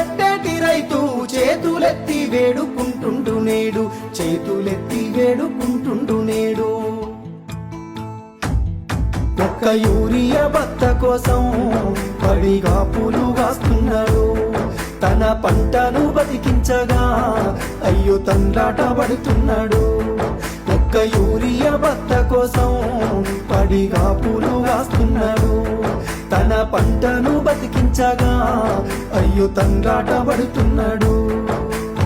పెట్టేటి రైతు చేతులెత్తి వేడుకుంటుండు నేడు చేతులెత్తి వేడుకుంటుండు నేడు. ఒక్క యూరియా భర్త కోసం పడిగా పూలు కాస్తున్నాడు తన పంటను బతికించగా అయ్యో తండ్రాట పడుతున్నాడు. ఒక్క యూరియా బత్త కోసం పడిగా పూలు కాస్తున్నాడు పంటను బతికించగా అయ్యో తండ్రాట పడుతున్నాడు.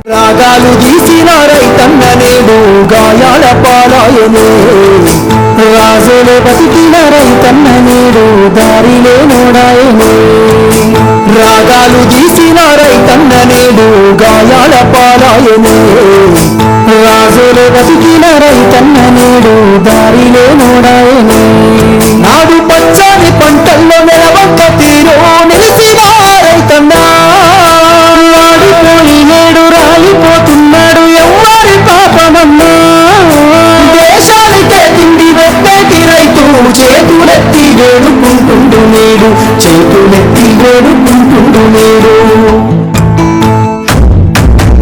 రాగాలు తీసిన రైతన్న నేడు గాయాల పాలాయనే. రాజులే బతికిన రైతన్న నేడు దారిలే నోడాయనే. రాగాలు తీసిన రైతన్న నేడు గాయాల పాలాయనే. వేడుకుంటుండు నేడు చేతులెత్తి వేడుకుంటుండు నేడు.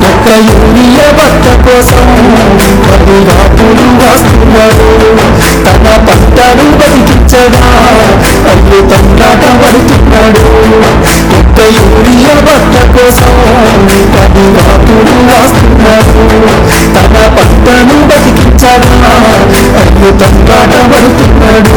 ఒక్క యూరియా భర్త కోసం పది రాపులు వస్తున్నాడు తన పంటను బతికించగా అల్లు తండ్రాట పడుతున్నాడు. ఒక్క యూరియా భర్త కోసం పది రాపులు వస్తున్నాడు తన పంటను బతికించగా అల్లు తండ్రాట పడుతున్నాడు.